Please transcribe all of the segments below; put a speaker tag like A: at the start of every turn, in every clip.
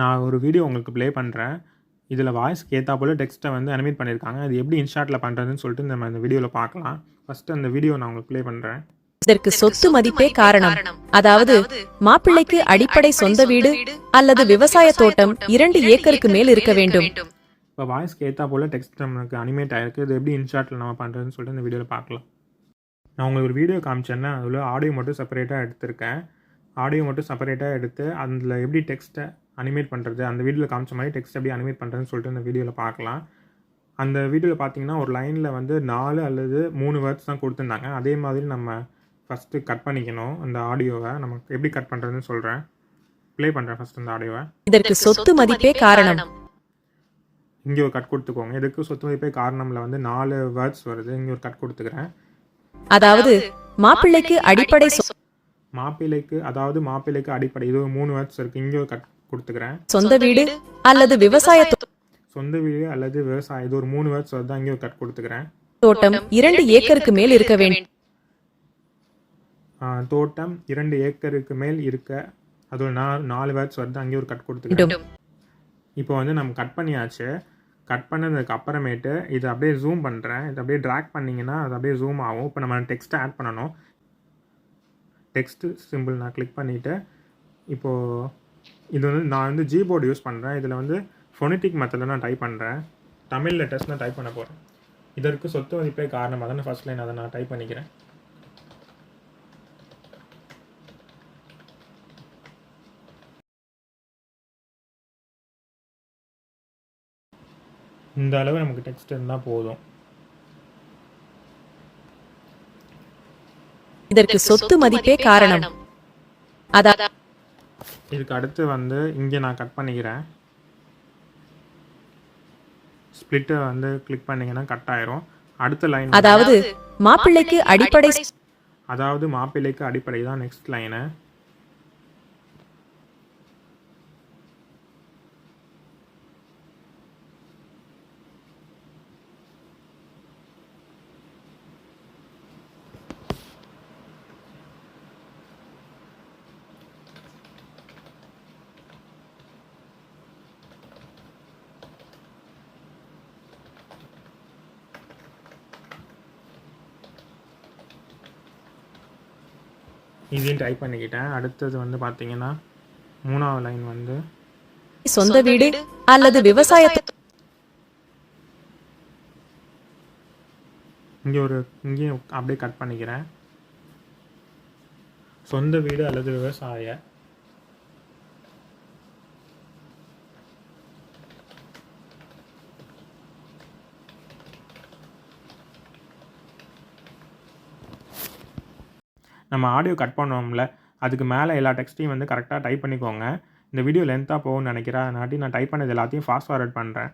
A: நான் ஒரு வீடியோ உங்களுக்கு ப்ளே பண்ணுறேன் இதில் வாய்ஸ்க்கு ஏற்றா போல் டெக்ஸ்ட்டை வந்து அனிமேட் பண்ணியிருக்காங்க அது எப்படி இன்ஷாட்டில் பண்ணுறதுன்னு சொல்லிட்டு நம்ம இந்த வீடியோவில் பார்க்கலாம். ஃபஸ்ட்டு அந்த வீடியோ நான் உங்களுக்கு ப்ளே பண்ணுறேன்
B: இதற்கு சொத்து மதிப்பே காரணம். அதாவது மாப்பிள்ளைக்கு அடிப்படை சொந்த வீடு அல்லது விவசாய தோட்டம் இரண்டு ஏக்கருக்கு மேல் இருக்க வேண்டும்.
A: இப்போ வாய்ஸ்க்கு ஏற்றா போல் டெக்ஸ்ட் நமக்கு அனிமேட் ஆயிருக்கு. இது எப்படி இன்ஷாட்டில் நம்ம பண்ணுறதுன்னு சொல்லிட்டு இந்த வீடியோவில் பார்க்கலாம். நான் உங்களுக்கு ஒரு வீடியோ காமிச்சேன்னா அதில் ஆடியோ மட்டும் செப்பரேட்டாக எடுத்திருக்கேன். ஆடியோ மட்டும் செப்பரேட்டாக எடுத்து அதில் எப்படி டெக்ஸ்ட்டை அனிமேட் பண்ணுறது அந்த வீடியோவில் காமிச்ச மாதிரி டெக்ஸ்ட் எப்படி அனிமேட் பண்ணுறதுன்னு சொல்லிட்டு இந்த வீடியோவில் பார்க்கலாம். அந்த வீடியோவில் பார்த்தீங்கன்னா ஒரு லைனில் வந்து நாலு அல்லது மூணு வேர்ட்ஸ் தான் கொடுத்துருந்தாங்க. அதே மாதிரி நம்ம ஃபஸ்ட்டு கட் பண்ணிக்கணும் அந்த ஆடியோவை நமக்கு எப்படி கட் பண்ணுறதுன்னு சொல்கிறேன் ப்ளே பண்ணுறேன் ஃபஸ்ட் அந்த ஆடியோவை
B: இதற்கு சொத்து மதிப்பே காரணம்.
A: இங்கே ஒரு கட் கொடுத்துக்கோங்க. இதுக்கு சொத்து மதிப்பே காரணமில் வந்து நாலு வேர்ட்ஸ் வருது. இங்கே ஒரு கட் கொடுத்துக்கிறேன்.
B: அதாவது மாப்பிள்ளைக்கு அடிப்படை
A: மாப்பிள்ளைக்கு அதாவது மாப்பிள்ளைக்கு அடிப்படை. இது ஒரு மூணு வேர்ட்ஸ் இருக்குது இங்கே ஒரு கட் கொடுத்துக்கிறேன்.
B: சொந்த வீடு அல்லது விவசாய
A: சொந்த வீடு அல்லது விவசாயம் இது ஒரு மூணு வேர்ட்ஸ் வருது அங்கே ஒரு கட் கொடுத்துக்கிறேன்.
B: தோட்டம் இரண்டு ஏக்கருக்கு மேல் இருக்க வேண்டும்.
A: ஆ, தோட்டம் இரண்டு ஏக்கருக்கு மேல் இருக்க அது ஒரு நா நாலு வேர்ட்ஸ் வருது அங்கே ஒரு கட் கொடுத்துக்கிறேன். இப்போ வந்து நம்ம கட் பண்ணியாச்சு. கட் பண்ணதுக்கு அப்புறமேட்டு இது அப்படியே ஜூம் பண்ணுறேன் இது அப்படியே ட்ராக் பண்ணிங்கன்னா அது அப்படியே ஜூம் ஆகும். இப்போ நம்ம டெக்ஸ்ட்டை ஆட் பண்ணணும். டெக்ஸ்ட்டு சிம்பிள் நான் கிளிக் பண்ணிவிட்டு இப்போது இது வந்து நான் வந்து ஜிபோர்டு யூஸ் பண்ணுறேன் இதில் வந்து ஃபொனிட்டிக் மெத்தடில் நான் டைப் பண்ணுறேன் தமிழ் லெட்டர்ஸ் நான் டைப் பண்ண போகிறேன் இதற்கு சொத்து மதிப்பே காரணமாக தானே ஃபஸ்ட் லைன் அதை நான் டைப் பண்ணிக்கிறேன். இந்த அளவு நமக்கு டெக்ஸ்ட் இருந்தால் போதும்.
B: இதற்கு சொத்து மதிப்பே காரணம். அதான்
A: இதுக்கு அடுத்து வந்து இங்கே நான் கட் பண்ணிக்கிறேன். ஸ்ப்ளிட்டை வந்து கிளிக் பண்ணிங்கன்னா கட் ஆயிரும். அடுத்த லைன்
B: அதாவது மாப்பிள்ளைக்கு அடிப்படை
A: அதாவது மாப்பிள்ளைக்கு அடிப்படை தான் நெக்ஸ்ட் லைனு இதையும் டைப் பண்ணிக்கிட்டேன். அடுத்தது வந்து பார்த்தீங்கன்னா மூணாவது லைன் வந்து
B: சொந்த வீடு அல்லது விவசாய
A: இங்கே ஒரு இங்கேயும் அப்படியே கட் பண்ணிக்கிறேன். சொந்த வீடு அல்லது விவசாய நம்ம ஆடியோ கட் பண்ணோம்ல அதுக்கு மேலே எல்லா டெக்ஸ்ட்டையும் வந்து கரெக்டாக டைப் பண்ணிக்கோங்க. இந்த வீடியோ லென்த்தாக போகும்னு நினைக்கிறேன். அதனாட்டி நான் டைப் பண்ணது எல்லாத்தையும் ஃபாஸ்ட் ஃபார்வர்ட் பண்ணுறேன்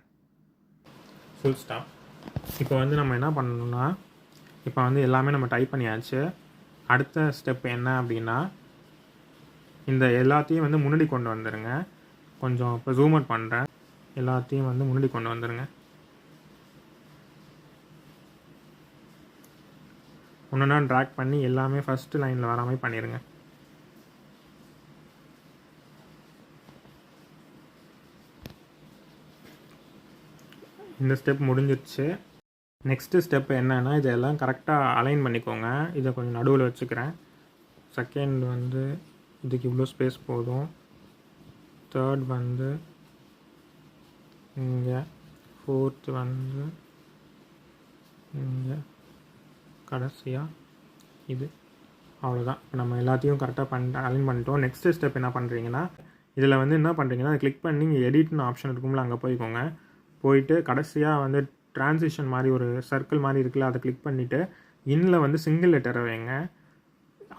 A: ஃபுல் ஸ்டாப் இப்போ வந்து நம்ம என்ன பண்ணணும்னா இப்போ வந்து எல்லாமே நம்ம டைப் பண்ணியாச்சு. அடுத்த ஸ்டெப் என்ன அப்படின்னா இந்த எல்லாத்தையும் வந்து முன்னாடி கொண்டு வந்துடுங்க கொஞ்சம் இப்போ ஜூம் அவுட் பண்ணுறேன் எல்லாத்தையும் வந்து முன்னாடி கொண்டு வந்துடுங்க ஒன்றுனா ட்ராக் பண்ணி எல்லாமே ஃபஸ்ட்டு லைனில் வர மாதிரி பண்ணிடுங்க இந்த ஸ்டெப் முடிஞ்சிருச்சு. நெக்ஸ்ட்டு ஸ்டெப் என்னென்னா இதெல்லாம் கரெக்டாக அலைன் பண்ணிக்கோங்க. இதை கொஞ்சம் நடுவில் வச்சுக்கிறேன். செகண்ட் வந்து இதுக்கு இவ்வளோ ஸ்பேஸ் போதும். தேர்ட் வந்து இங்கே. ஃபோர்த் வந்து இங்கே. கடைசியாக இது. அவ்வளோதான் இப்போ நம்ம எல்லாத்தையும் கரெக்டாக பண்ண அலைன் பண்ணிட்டோம். நெக்ஸ்ட் ஸ்டெப் என்ன பண்ணுறீங்கன்னா இதில் வந்து என்ன பண்ணுறீங்கன்னா கிளிக் பண்ணி நீங்கள் எடிட்னு ஆப்ஷன் இருக்கும்ல அங்கே போய்க்கோங்க. போயிட்டு கடைசியாக வந்து டிரான்சிஷன் மாதிரி ஒரு சர்க்கிள் மாதிரி இருக்குல்ல அதை கிளிக் பண்ணிவிட்டு இன்னில் வந்து சிங்கிள் லெட்டரை வைங்க.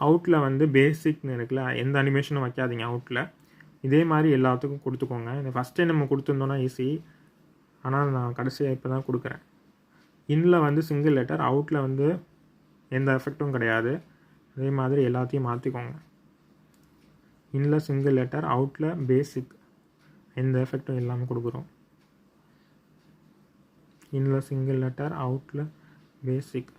A: அவுட்டில் வந்து பேசிக்னு இருக்குல்ல எந்த அனிமேஷனும் வைக்காதீங்க அவுட்டில் இதே மாதிரி எல்லாத்துக்கும் கொடுத்துக்கோங்க. இந்த ஃபஸ்ட்டே நம்ம கொடுத்துருந்தோன்னா ஈஸி ஆனால் நான் கடைசியாக இப்போ தான் கொடுக்குறேன் இன்னில் வந்து சிங்கிள் லெட்டர் அவுட்டில் வந்து எந்த எஃபெக்ட்டும் கிடையாது. அதே மாதிரி எல்லாத்தையும் மாற்றிக்கோங்க இன்னில் சிங்கிள் லெட்டர் அவுட்டில் பேசிக் எந்த எஃபெக்ட்டும் இல்லாமல் கொடுக்குறோம். இன்னில் சிங்கிள் லெட்டர் அவுட்டில் பேசிக்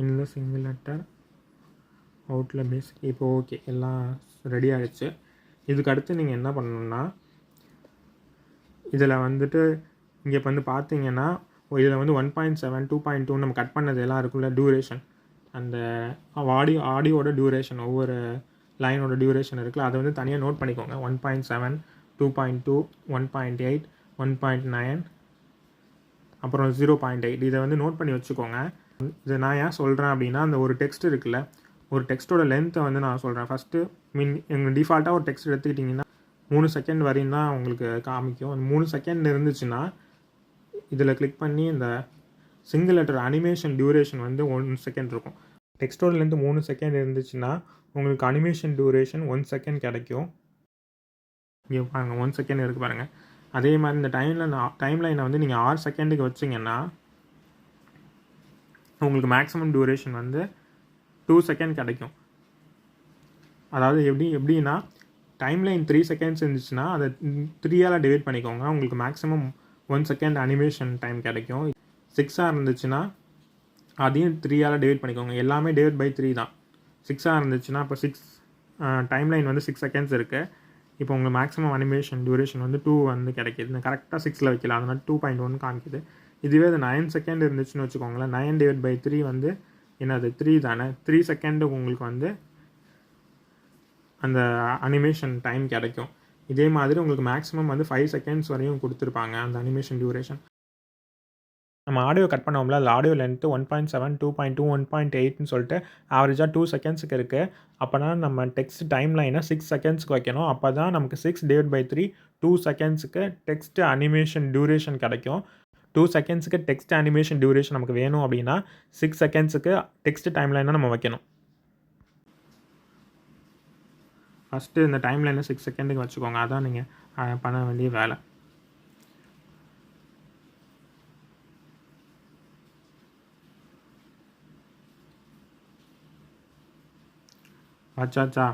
A: இன்னில் சிங்கிள் லெட்டர் அவுட்டில் பேசிக் இப்போ ஓகே எல்லாம் ரெடி ஆகிடுச்சு இதுக்கு அடுத்து நீங்கள் என்ன பண்ணணுன்னா இதில் வந்துட்டு இங்கே இப்போ வந்து பார்த்தீங்கன்னா இதில் வந்து one point seven two point two நம்ம கட் பண்ணது எல்லாம் இருக்குல்ல டியூரேஷன் அந்த ஆடியோ ஆடியோட டியூரேஷன் ஒவ்வொரு லைனோட டியூரேஷன் இருக்குல்ல அதை வந்து தனியாக நோட் பண்ணிக்கோங்க. One point seven two point two one point eight one point nine அப்புறம் ஜீரோ பாயிண்ட் எயிட் இதை வந்து நோட் பண்ணி வச்சுக்கோங்க. இதை நான் ஏன் சொல்கிறேன் அப்படின்னா அந்த ஒரு டெக்ஸ்ட் இருக்குல்ல ஒரு டெக்ஸ்ட்டோட லென்த்தை வந்து நான் சொல்கிறேன் ஃபஸ்ட்டு மீன் எங்கள் டிஃபால்ட்டாக ஒரு டெக்ஸ்ட் எடுத்துக்கிட்டிங்கன்னா மூணு செகண்ட் வரையும் தான் உங்களுக்கு காமிக்கும். அந்த மூணு செகண்ட் இருந்துச்சுன்னா இதில் கிளிக் பண்ணி இந்த சிங்கிள் லெட்டர் அனிமேஷன் டியூரேஷன் வந்து ஒன் செகண்ட் இருக்கும். டெக்ஸ்டோர்லேருந்து மூணு செகண்ட் இருந்துச்சுன்னா உங்களுக்கு அனிமேஷன் டியூரேஷன் ஒன் செகண்ட் கிடைக்கும். இங்கே பாருங்கள் ஒன் செகண்ட் இருக்குது பாருங்கள் அதே மாதிரி இந்த டைமில் டைம் லைனை வந்து நீங்கள் ஆறு செகண்டுக்கு வச்சிங்கன்னா உங்களுக்கு மேக்ஸிமம் டியூரேஷன் வந்து டூ செகண்ட் கிடைக்கும். அதாவது எப்படி எப்படின்னா டைம் லைன் த்ரீ செகண்ட்ஸ் இருந்துச்சுன்னா அதை த்ரீயால் டிவைட் பண்ணிக்கோங்க. உங்களுக்கு maximum one second animation time கிடைக்கும். சிக்ஸாக இருந்துச்சுன்னா அதையும் த்ரீயால் டிவைட் பண்ணிக்கோங்க. எல்லாமே டிவைட் பை த்ரீ தான். சிக்ஸாக இருந்துச்சுன்னா இப்போ சிக்ஸ் டைம் லைன் வந்து சிக்ஸ் செகண்ட்ஸ் இருக்குது இப்போ உங்களுக்கு மேக்ஸிமம் அனிமேஷன் டியூரேஷன் வந்து டூ வந்து கிடைக்கிது. கரெக்டாக சிக்ஸில் வைக்கலாம் அதனால் டூ பாயிண்ட் ஒன் காமிக்குது. இதுவே அது நைன் செகண்ட் இருந்துச்சுன்னு வச்சுக்கோங்களேன். நைன் டிவைட் பை த்ரீ வந்து என்னது? த்ரீ தானே? த்ரீ செகண்டு உங்களுக்கு வந்து அந்த அனிமேஷன் டைம் கிடைக்கும். இதே மாதிரி உங்களுக்கு மேக்ஸிமம் வந்து ஃபைவ் செகண்ட்ஸ் வரையும் கொடுத்துருப்பாங்க அந்த அனிமேஷன் டியூரேஷன் நம்ம ஆடியோ கட் பண்ணோம்ல அது audio length one point seven two point two one point எயிட்னு சொல்லிட்டு ஆவரேஜாக டூ செகண்ட்ஸுக்கு இருக்குது அப்போனா நம்ம டெக்ஸ்ட் டைம் லைனை சிக்ஸ் செகண்ட்ஸ்க்கு வைக்கணும். அப்போ தான் நமக்கு six divide by three two செகண்ட்ஸுக்கு text animation duration கிடைக்கும். டூ செகண்ட்ஸுக்கு டெக்ஸ்ட் அனிமேஷன் டியூரேஷன் நமக்கு வேணும் அப்படின்னா சிக்ஸ் செகண்ட்ஸுக்கு டெக்ஸ்ட் டைம் லைனாக நம்ம வைக்கணும். ஃபஸ்ட்டு இந்த டைம் லைனை சிக்ஸ் செகண்டுக்கு வச்சுக்கோங்க. அதான் நீங்கள் பண்ண வேண்டிய வேலை. அச்சாச்சா.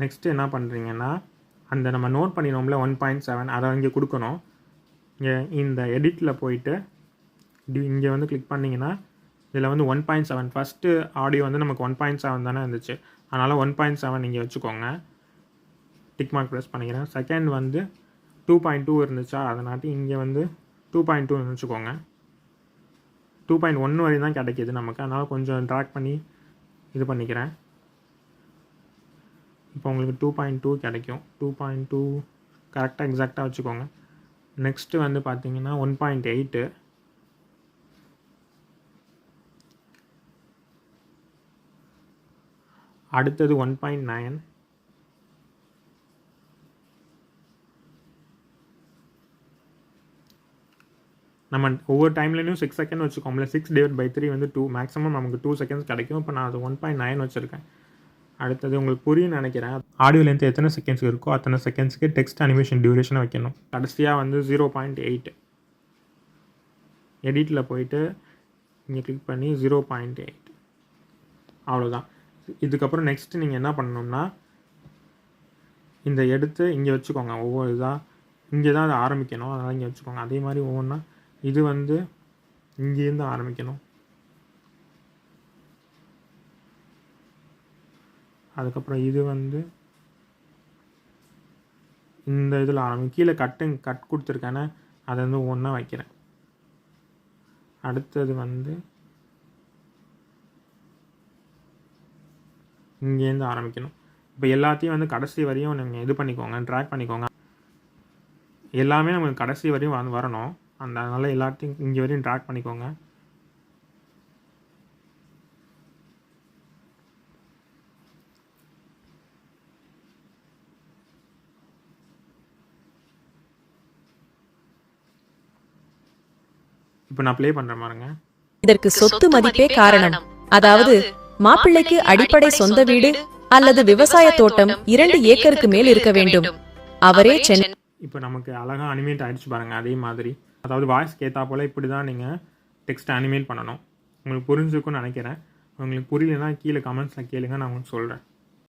A: நெக்ஸ்ட்டு என்ன பண்ணுறீங்கன்னா அந்த நம்ம நோட் பண்ணினோம்ல ஒன் பாயிண்ட் செவன் அதை இங்கே கொடுக்கணும். இங்கே இந்த எடிட்டில் போயிட்டு இங்கே வந்து கிளிக் பண்ணிங்கன்னா இதில் வந்து one point seven first audio வந்து நமக்கு ஒன் பாயிண்ட் செவன் தானே இருந்துச்சு. அதனால் ஒன் பாயிண்ட் செவன் இங்கே வச்சுக்கோங்க. டிக் மார்க் ப்ரெஸ் பண்ணிக்கிறேன். செகண்ட் வந்து டூ பாயிண்ட் டூ இருந்துச்சா? அதனாட்டி இங்கே வந்து டூ பாயிண்ட் டூ வச்சுக்கோங்க. டூ பாயிண்ட் ஒன்று வரையும் தான் கிடைக்கிது நமக்கு. அதனால் கொஞ்சம் ட்ராக் பண்ணி இது பண்ணிக்கிறேன். இப்போ உங்களுக்கு டூ பாயிண்ட் டூ கிடைக்கும். டூ பாயிண்ட் டூ கரெக்டாக எக்ஸாக்டாக வச்சுக்கோங்க. நெக்ஸ்ட்டு வந்து பார்த்தீங்கன்னா ஒன் பாயிண்ட் எயிட்டு அடுத்தது ஒன் பாயிண்ட் நைன் நம்ம ஒவ்வொரு டைம்லேயும் சிக்ஸ் செகண்ட் வச்சுக்கோம்ல சிக்ஸ் டிவைட் பை த்ரீ வந்து டூ மேக்ஸிமம் நமக்கு டூ செகண்ட்ஸ் கிடைக்கும். இப்போ நான் அது ஒன் பாயிண்ட் நைன் வச்சுருக்கேன். அடுத்தது உங்களுக்கு புரியும் நினைக்கிறேன். ஆடியோ லென்த் எத்தனை செகண்ட்ஸ் இருக்கோ அத்தனை செகண்ட்ஸ்க்கு டெக்ஸ்ட் அனிமேஷன் டியூரேஷனை வைக்கணும். கடைசியாக வந்து ஜீரோ பாயிண்ட் எயிட் எடிட்டில் போயிட்டு இங்கே கிளிக் பண்ணி ஜீரோ பாயிண்ட் எயிட் அவ்வளோதான் இதுக்கப்புறம் நெக்ஸ்ட்டு நீங்கள் என்ன பண்ணணும்னா இந்த எடுத்து இங்கே வச்சுக்கோங்க. ஒவ்வொரு இதாக இங்கே தான் அதை ஆரம்பிக்கணும். அதனால் இங்கே வச்சுக்கோங்க. அதே மாதிரி ஒவ்வொன்றா இது வந்து இங்கேருந்து ஆரம்பிக்கணும். அதுக்கப்புறம் இது வந்து இந்த இதில் ஆரம்பி கீழே கட்டு கட் கொடுத்துருக்கேனே. அதை வந்து ஒன்றா வைக்கிறேன். அடுத்தது வந்து இங்கேருந்து ஆரம்பிக்கணும். இப்போ எல்லாத்தையும் வந்து கடைசி வரையும் நீங்கள் இது பண்ணிக்கோங்க ட்ராக் பண்ணிக்கோங்க. எல்லாமே நமக்கு கடைசி வரையும் வந்து வரணும். அந்த அதனால் எல்லாத்தையும் இங்கே வரையும் ட்ராக் பண்ணிக்கோங்க. இப்போ நான் ப்ளே பண்ணுறேன் பாருங்க.
B: இதற்கு சொத்து மதிப்பே காரணம். அதாவது மாப்பிள்ளைக்கு அடிப்படை சொந்த வீடு அல்லது விவசாய தோட்டம் இரண்டு ஏக்கருக்கு மேல் இருக்க வேண்டும். அவரே சென்னை
A: இப்போ நமக்கு அழகாக அனிமேட் ஆயிடுச்சு பாருங்கள் அதே மாதிரி. அதாவது வாய்ஸ்க்கு ஏற்றா போல் இப்படி தான் நீங்கள் டெக்ஸ்ட் அனிமேட் பண்ணணும். உங்களுக்கு புரிஞ்சுக்கும்னு நினைக்கிறேன். உங்களுக்கு புரியலன்னா கீழே கமெண்ட்ஸில் கேளுங்க நான் உங்களுக்கு சொல்கிறேன்